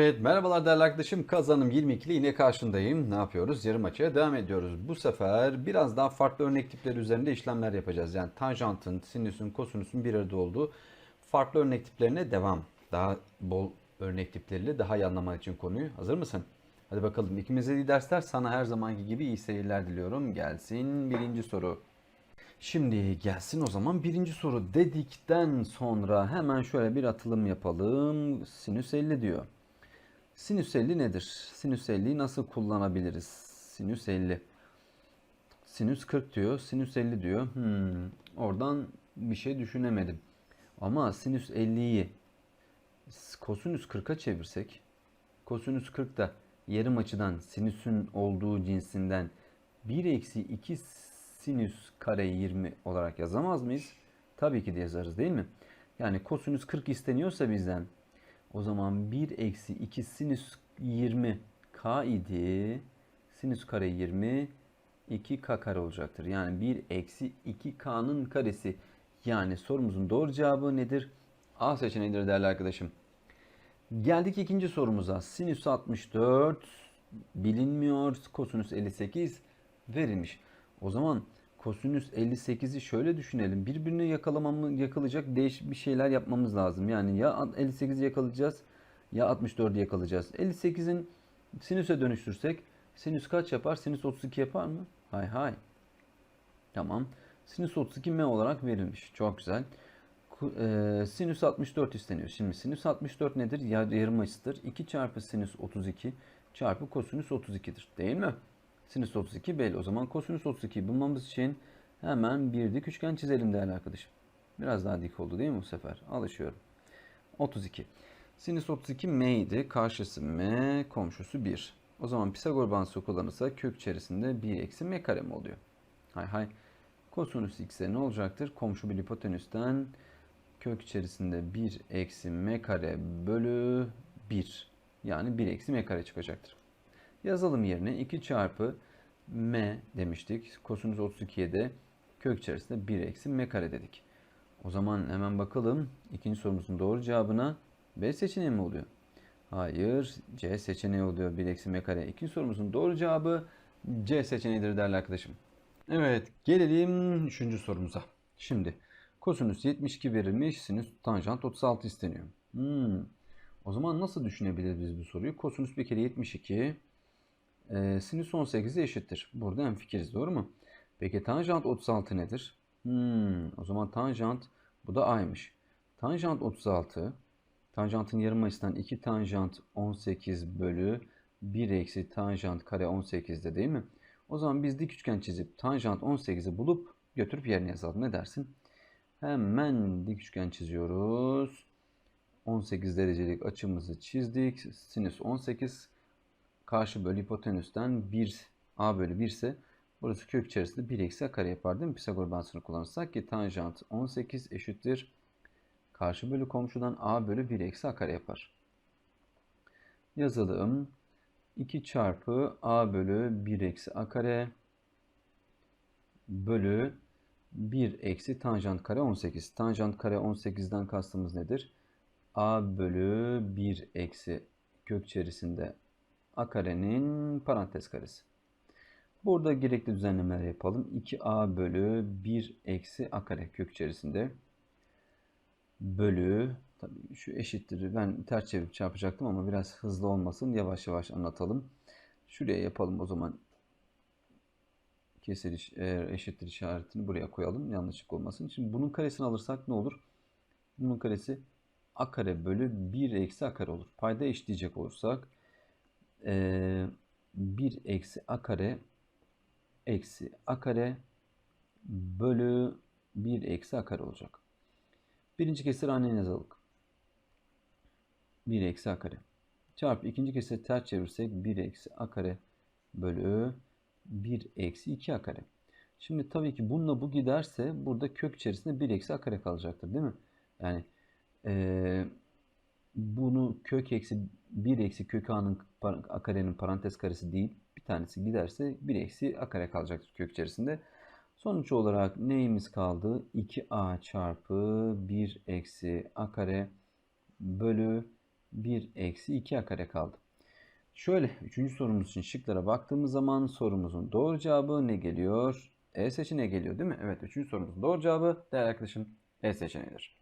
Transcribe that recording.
Evet, merhabalar değerli arkadaşım. Kazanım 22 ile yine karşındayım. Ne yapıyoruz? Yarım açıya devam ediyoruz. Bu sefer biraz daha farklı örnek tipleri üzerinde işlemler yapacağız. Yani tanjantın, sinüsün, kosinüsün bir arada olduğu farklı örnek tiplerine devam. Daha bol örnek tipleriyle daha iyi anlaman için konuyu. Hazır mısın? Hadi bakalım. İkimize iyi dersler. Sana her zamanki gibi iyi seyirler diliyorum. Gelsin birinci soru. Şimdi gelsin o zaman birinci soru dedikten sonra hemen şöyle bir atılım yapalım. Sinüs 50 diyor. Sinüs 50 nedir? Sinüs 50'yi nasıl kullanabiliriz? Sinüs 50. Sinüs 40 diyor. Sinüs 50 diyor. Hmm, oradan bir şey düşünemedim. Ama sinüs 50'yi kosinüs 40'a çevirsek kosinüs 40 da yarım açıdan sinüsün olduğu cinsinden 1 eksi 2 sinüs kare 20 olarak yazamaz mıyız? Tabii ki de yazarız değil mi? Yani kosinüs 40 isteniyorsa bizden o zaman 1 eksi 2 sinüs 20 k idi. Sinüs kare 20 2k kare olacaktır. Yani 1 eksi 2k'nın karesi. Yani sorumuzun doğru cevabı nedir? A seçeneğidir değerli arkadaşım. Geldik ikinci sorumuza. Sinüs 64 bilinmiyor. Kosinüs 58 verilmiş. O zaman kosinüs 58'i şöyle düşünelim. Birbirini yakalamamı yakalayacak değişik bir şeyler yapmamız lazım. Yani ya 58'i yakalayacağız ya 64'ü yakalayacağız. 58'in sinüse dönüştürsek sinüs kaç yapar? Sinüs 32 yapar mı? Hay hay. Tamam. Sinüs 32 m olarak verilmiş. Çok güzel. E, sinüs 64 isteniyor. Şimdi sinüs 64 nedir? Yar- Yarım açıdır. 2 çarpı sinüs 32 çarpı kosinüs 32'dir. Değil mi? Sinüs 32 belli. O zaman kosinüs 32 bulmamız için hemen bir dik üçgen çizelim değerli arkadaşım. Biraz daha dik oldu değil mi bu sefer? Alışıyorum. 32. Sinüs 32 m idi. Karşısı m, komşusu 1. O zaman Pisagor bağıntısı kullanırsa kök içerisinde 1 eksi m kare mi oluyor? Hay hay. Kosinüs x'e ne olacaktır? Komşu bir hipotenüsten kök içerisinde 1 eksi m kare bölü 1. Yani 1 eksi m kare çıkacaktır. Yazalım yerine 2 çarpı m demiştik. Kosinüs 32'ye de kök içerisinde 1 eksi m kare dedik. O zaman hemen bakalım ikinci sorumuzun doğru cevabına B seçeneği mi oluyor? Hayır C seçeneği oluyor 1 eksi m kare. İkinci sorumuzun doğru cevabı C seçeneğidir değerli arkadaşım. Evet gelelim üçüncü sorumuza. Şimdi kosinüs 72 verilmiş sinüs tanjant 36 isteniyor. Hmm. O zaman nasıl düşünebiliriz biz bu soruyu? Kosinüs bir kere 72 e, sinüs 18'e eşittir. Burada hemfikiriz doğru mu? Peki tanjant 36 nedir? Hmm, o zaman tanjant bu da a'ymış. Tanjant 36 tanjantın yarım açısından 2 tanjant 18 bölü 1 eksi tanjant kare 18'de değil mi? O zaman biz dik üçgen çizip tanjant 18'i bulup götürüp yerine yazalım. Ne dersin? Hemen dik üçgen çiziyoruz. 18 derecelik açımızı çizdik. Sinüs 18 karşı bölü hipotenüsten 1 a bölü 1 ise burası kök içerisinde 1 eksi a kare yapar değil mi? Pisagor bağıntısını kullanırsak ki tanjant 18 eşittir. Karşı bölü komşudan a bölü 1 eksi a kare yapar. Yazalım. 2 çarpı a bölü 1 eksi a kare bölü 1 eksi tanjant kare 18. Tanjant kare 18'den kastımız nedir? a bölü 1 eksi kök içerisinde a karenin parantez karesi. Burada gerekli düzenlemeler yapalım. 2a bölü 1 eksi a kare kök içerisinde bölü tabii şu eşittir. Ben ters çevirip çarpacaktım ama biraz hızlı olmasın. Yavaş yavaş anlatalım. Şuraya yapalım o zaman. Kesir eşittir işaretini buraya koyalım. Yanlışlık olmasın. Şimdi bunun karesini alırsak ne olur? Bunun karesi a kare bölü 1 eksi a kare olur. Payda eşitleyecek olursak e, 1 eksi a kare eksi a kare bölü 1 eksi a kare olacak. Birinci kesir haneyi yazalım. 1 eksi a kare. Çarpı ikinci kesir ters çevirsek 1 eksi a kare bölü 1 eksi 2 a kare. Şimdi tabii ki bununla bu giderse burada kök içerisinde 1 eksi a kare kalacaktır değil mi? Yani eee bunu kök eksi 1 eksi kök a'nın a karenin parantez karesi değil. Bir tanesi giderse 1 eksi a kare kalacaktır kök içerisinde. Sonuç olarak neyimiz kaldı? 2a çarpı 1 eksi a kare bölü 1 eksi 2a kare kaldı. Şöyle üçüncü sorumuz için şıklara baktığımız zaman sorumuzun doğru cevabı ne geliyor? E seçeneği geliyor değil mi? Evet üçüncü sorumuzun doğru cevabı değerli arkadaşım E seçeneğidir.